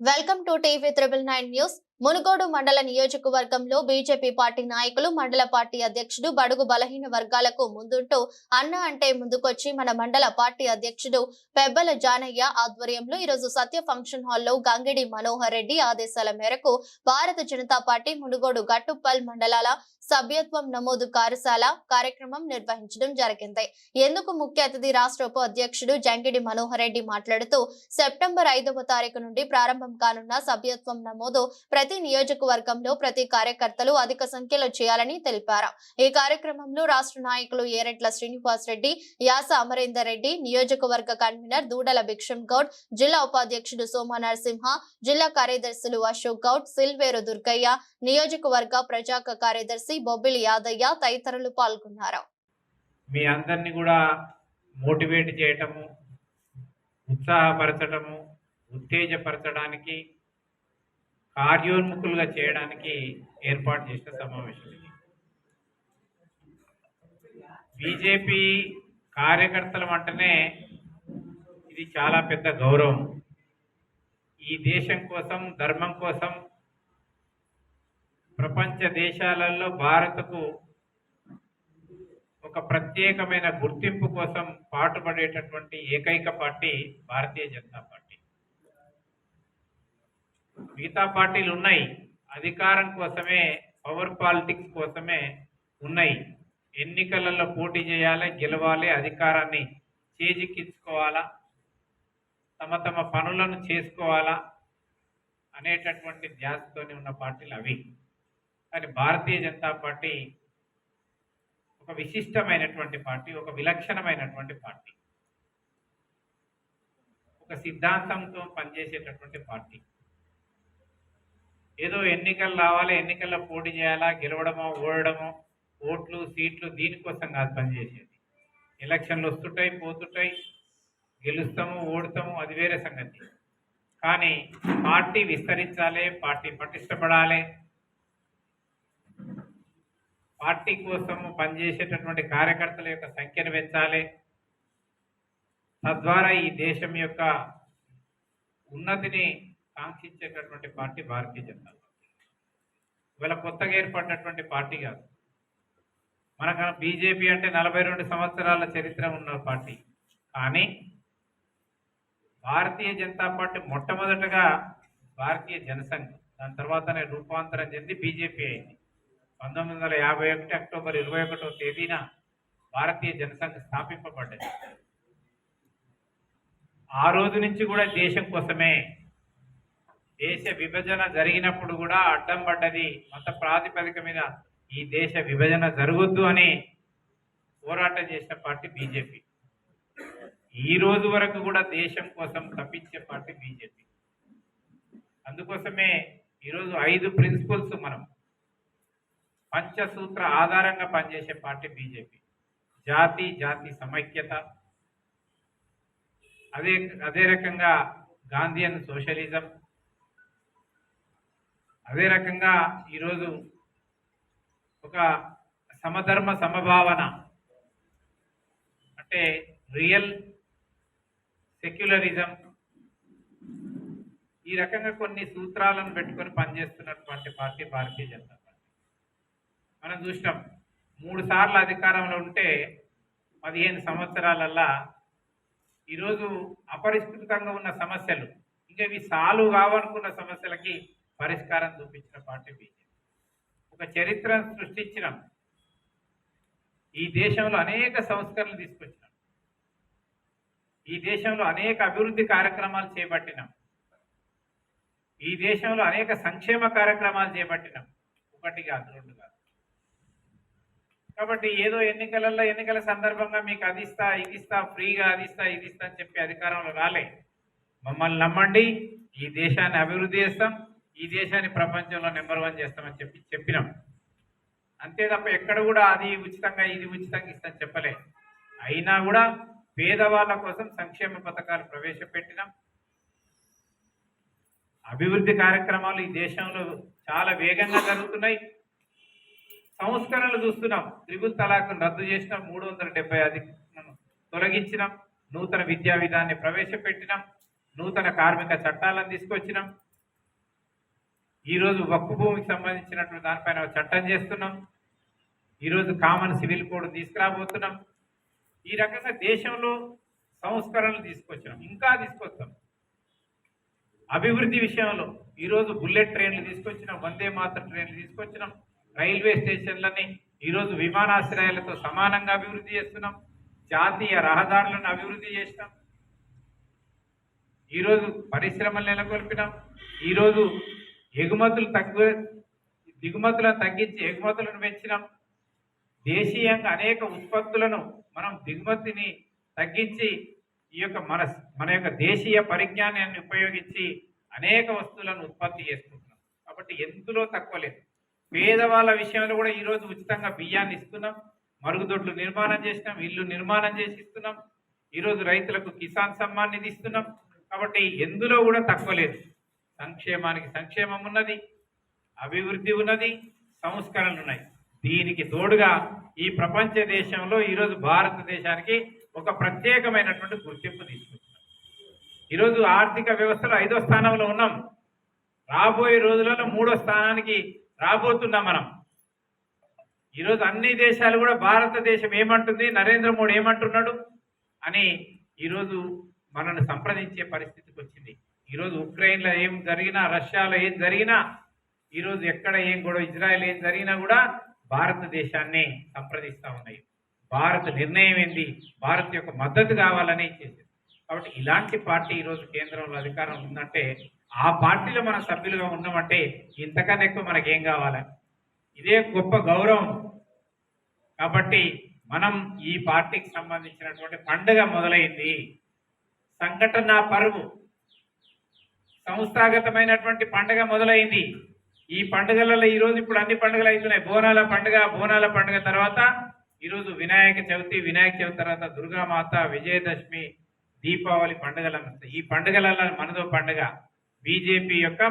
Welcome to TV triple nine news. Munugode మండల నియోజకవర్గంలో BJP party నాయకులు మండల పార్టీ అధ్యక్షుడు బడుగు బలహీన వర్గాలకు ముందుంటూ అన్న అంటే ముందుకొచ్చి మన మండల పార్టీ అధ్యక్షుడు పెబ్బల జానయ్య ఆధ్వర్యంలో ఈరోజు సత్య ఫంక్షన్ హాల్లో గంగిడి మనోహర్ రెడ్డి ఆదేశాల మేరకు భారత జనతా పార్టీ మునుగోడు గట్టుప్పల్ మండలాల సభ్యత్వం నమోదు కార్యశాల కార్యక్రమం నిర్వహించడం జరిగింది. ఎందుకు ముఖ్య అతిథి రాష్ట్ర ఉప అధ్యక్షుడు జంగిడి మనోహర్ రెడ్డి మాట్లాడుతూ సెప్టెంబర్ ఐదవ తారీఖు నుండి ప్రారంభం కానున్న సభ్యత్వం నమోదు ప్రతి నియోజకవర్గంలో ప్రతి కార్యకర్తలు అధిక సంఖ్యలో చేయాలని తెలిపారు. ఈ కార్యక్రమంలో రాష్ట్ర నాయకులు ఏరెట్ల శ్రీనివాస్ రెడ్డి యాస అమరేందర్ రెడ్డి నియోజకవర్గ కన్వీనర్ దూడల భిక్షం గౌడ్ జిల్లా ఉపాధ్యక్షుడు సోమ నరసింహ జిల్లా కార్యదర్శులు అశోక్ గౌడ్ సిల్వేరు దుర్గయ్య నియోజకవర్గ ప్రజాక కార్యదర్శి బొబ్బిలి యాదయ్య తదితరులు పాల్గొన్నారు. మీ అందరినీ కూడా మోటివేట్ చేయటము ఉత్సాహపరచడము ఉత్తేజపరచడానికి కార్యోన్ముఖులుగా చేయడానికి ఏర్పాటు చేసిన సమావేశం ఇది. బీజేపీ కార్యకర్తల అంటేనే ఇది చాలా పెద్ద గౌరవం. ఈ దేశం కోసం ధర్మం కోసం ప్రపంచ దేశాలలో భారత్కు ఒక ప్రత్యేకమైన గుర్తింపు కోసం పాటుపడేటటువంటి ఏకైక పార్టీ భారతీయ జనతా పార్టీ. మిగతా పార్టీలు ఉన్నాయి. అధికారం కోసమే పవర్ పాలిటిక్స్ కోసమే ఉన్నాయి. ఎన్నికలలో పోటీ చేయాలి గెలవాలి అధికారాన్ని చేజిక్కించుకోవాలా తమ తమ పనులను చేసుకోవాలా అనేటటువంటి ధ్యాసతోనే ఉన్న పార్టీలు అవి. కానీ భారతీయ జనతా పార్టీ ఒక విశిష్టమైనటువంటి పార్టీ ఒక విలక్షణమైనటువంటి పార్టీ. ఒక సిద్ధాంతంతో పనిచేసేటటువంటి పార్టీ. ఏదో ఎన్నికలు రావాలి ఎన్నికల్లో పోటీ చేయాలా గెలవడమో ఓడడమో ఓట్లు సీట్లు దీనికోసం కాదు పనిచేసేది. ఎలక్షన్లు వస్తుంటాయి పోతుంటాయి గెలుస్తాము ఓడుతాము అది వేరే సంగతి. కానీ పార్టీ విస్తరించాలి పార్టీ పటిష్టపడాలి పార్టీ కోసము పనిచేసేటటువంటి కార్యకర్తల యొక్క సంఖ్యను పెంచాలి. తద్వారా ఈ దేశం యొక్క ఉన్నతిని కాంక్షించేటటువంటి పార్టీ భారతీయ జనతా పార్టీ. ఇవాళ కొత్తగా ఏర్పడినటువంటి పార్టీ కాదు. మనకు బీజేపీ అంటే నలభై రెండు సంవత్సరాల చరిత్ర ఉన్న పార్టీ. కానీ భారతీయ జనతా పార్టీ మొట్టమొదటగా భారతీయ జనసంఘ్ దాని తర్వాతనే రూపాంతరం చెంది బీజేపీ అయింది. పంతొమ్మిది వందల యాభై ఒకటి అక్టోబర్ ఇరవై ఒకటో తేదీన భారతీయ జనసంఘ స్థాపింపబడ్డది. ఆ రోజు నుంచి కూడా దేశం కోసమే. దేశ విభజన జరిగినప్పుడు కూడా అడ్డం పడ్డది. మత ప్రాతిపదిక మీద ఈ దేశ విభజన జరగొద్దు అని పోరాటం చేసిన పార్టీ బీజేపీ. ఈ రోజు వరకు కూడా దేశం కోసం తప్పించే పార్టీ బీజేపీ. అందుకోసమే ఈరోజు ఐదు ప్రిన్సిపల్స్ మనం పంచసూత్ర ఆధారంగా పనిచేసే పార్టీ బీజేపీ. జాతి జాతి సమైక్యత. అదే అదే రకంగా గాంధీయన్ సోషలిజం. అదే రకంగా ఈరోజు ఒక సమధర్మ సమభావన. అంటే రియల్ సెక్యులరిజం. ఈ రకంగా కొన్ని సూత్రాలను పెట్టుకొని పనిచేస్తున్నటువంటి పార్టీ భారతీయ జనతా మనం చూసినాం. మూడు సార్లు అధికారంలో ఉంటే పదిహేను సంవత్సరాలల్లా ఈరోజు అపరిష్కృతంగా ఉన్న సమస్యలు ఇంకా ఇవి సాల్వ్ కావనుకున్న సమస్యలకి పరిష్కారం చూపించిన పార్టీ బీజేపీ. ఒక చరిత్రను సృష్టించినాం. ఈ దేశంలో అనేక సంస్కరణలు తీసుకొచ్చినాం. ఈ దేశంలో అనేక అభివృద్ధి కార్యక్రమాలు చేపట్టినాం. ఈ దేశంలో అనేక సంక్షేమ కార్యక్రమాలు చేపట్టినాం. ఒకటి కాదు రెండు కాదు. కాబట్టి ఏదో ఎన్నికలలో ఎన్నికల సందర్భంగా మీకు అది ఇస్తా ఇది ఇస్తా ఫ్రీగా అది ఇస్తా ఇది ఇస్తా అని చెప్పి అధికారంలో రాలే. మమ్మల్ని నమ్మండి ఈ దేశాన్ని అభివృద్ధి చేస్తాం ఈ దేశాన్ని ప్రపంచంలో నెంబర్ వన్ చేస్తామని చెప్పి చెప్పినాం. అంతే తప్ప ఎక్కడ కూడా అది ఉచితంగా ఇది ఉచితంగా ఇస్తాం చెప్పలే. అయినా కూడా పేదవాళ్ళ కోసం సంక్షేమ పథకాలు ప్రవేశపెట్టినాం. అభివృద్ధి కార్యక్రమాలు ఈ దేశంలో చాలా వేగంగా జరుగుతున్నాయి. సంస్కరణలు చూస్తున్నాం. త్రిపుల్ తలాక్ను రద్దు చేసినాం. మూడు వందల డెబ్బై అధికరణను తొలగించినాం. నూతన విద్యా విధాన్ని ప్రవేశపెట్టినాం. నూతన కార్మిక చట్టాలను తీసుకొచ్చినాం. ఈరోజు వక్కు భూమికి సంబంధించినటువంటి దానిపైన చట్టం చేస్తున్నాం. ఈరోజు కామన్ సివిల్ కోడ్ తీసుకురాబోతున్నాం. ఈ రకంగా దేశంలో సంస్కరణలు తీసుకొచ్చినాం. ఇంకా తీసుకొస్తాం. అభివృద్ధి విషయంలో ఈరోజు బుల్లెట్ ట్రైన్లు తీసుకొచ్చినాం. వందే మాత్ర ట్రైన్లు తీసుకొచ్చినాం. రైల్వే స్టేషన్లని ఈరోజు విమానాశ్రయాలతో సమానంగా అభివృద్ధి చేస్తున్నాం. జాతీయ రహదారులను అభివృద్ధి చేసినాం. ఈరోజు పరిశ్రమలు నెలకొల్పినాం. ఈరోజు ఎగుమతులు తగ్గు దిగుమతులను తగ్గించి ఎగుమతులను పెంచినాం. దేశీయంగా అనేక ఉత్పత్తులను మనం దిగుమతిని తగ్గించి ఈ యొక్క మన మన యొక్క దేశీయ పరిజ్ఞానాన్ని ఉపయోగించి అనేక వస్తువులను ఉత్పత్తి చేసుకుంటున్నాం. కాబట్టి ఎందులో తక్కువ లేదు. పేదవాళ్ళ విషయంలో కూడా ఈరోజు ఉచితంగా బియ్యాన్ని ఇస్తున్నాం. మరుగుదొడ్లు నిర్మాణం చేసినాం. ఇల్లు నిర్మాణం చేసి ఇస్తున్నాం. ఈరోజు రైతులకు కిసాన్ సమ్మాన్ నిధి ఇస్తున్నాం. కాబట్టి ఎందులో కూడా తక్కువ లేదు. సంక్షేమానికి సంక్షేమం ఉన్నది. అభివృద్ధి ఉన్నది. సంస్కరణలు ఉన్నాయి. దీనికి తోడుగా ఈ ప్రపంచ దేశంలో ఈరోజు భారతదేశానికి ఒక ప్రత్యేకమైనటువంటి గుర్తింపు తీసుకుంటున్నాం ఈరోజు ఆర్థిక వ్యవస్థలో ఐదో స్థానంలో ఉన్నాం. రాబోయే రోజులలో మూడో స్థానానికి రాబోతున్నాం మనం. ఈరోజు అన్ని దేశాలు కూడా భారతదేశం ఏమంటుంది నరేంద్ర మోడీ ఏమంటున్నాడు అని ఈరోజు మనల్ని సంప్రదించే పరిస్థితికి వచ్చింది. ఈరోజు ఉక్రెయిన్లో ఏం జరిగినా రష్యాలో ఏం జరిగినా ఈరోజు ఎక్కడ ఏం కూడా ఇజ్రాయెల్ ఏం జరిగినా కూడా భారతదేశాన్ని సంప్రదిస్తూ ఉన్నాయి. భారత నిర్ణయం ఏంది? భారత్ యొక్క మద్దతు కావాలని చేసింది. కాబట్టి ఇలాంటి పార్టీ ఈరోజు కేంద్రంలో అధికారం ఉందంటే ఆ పార్టీలో మన సభ్యులుగా ఉన్నామంటే ఇంతకన్నా ఎక్కువ మనకేం కావాలి? ఇదే గొప్ప గౌరవం. కాబట్టి మనం ఈ పార్టీకి సంబంధించినటువంటి పండుగ మొదలైంది. సంఘటన పరువు. సంస్థాగతమైనటువంటి పండుగ మొదలైంది. ఈ పండుగలలో ఈరోజు ఇప్పుడు అన్ని పండుగలు అవుతున్నాయి. బోనాల పండుగ బోనాల పండుగ తర్వాత ఈరోజు వినాయక చవితి వినాయక చవితి తర్వాత దుర్గామాత విజయదశమి దీపావళి పండుగలు ఈ పండుగలలో మనదో పండుగ. బీజేపీ యొక్క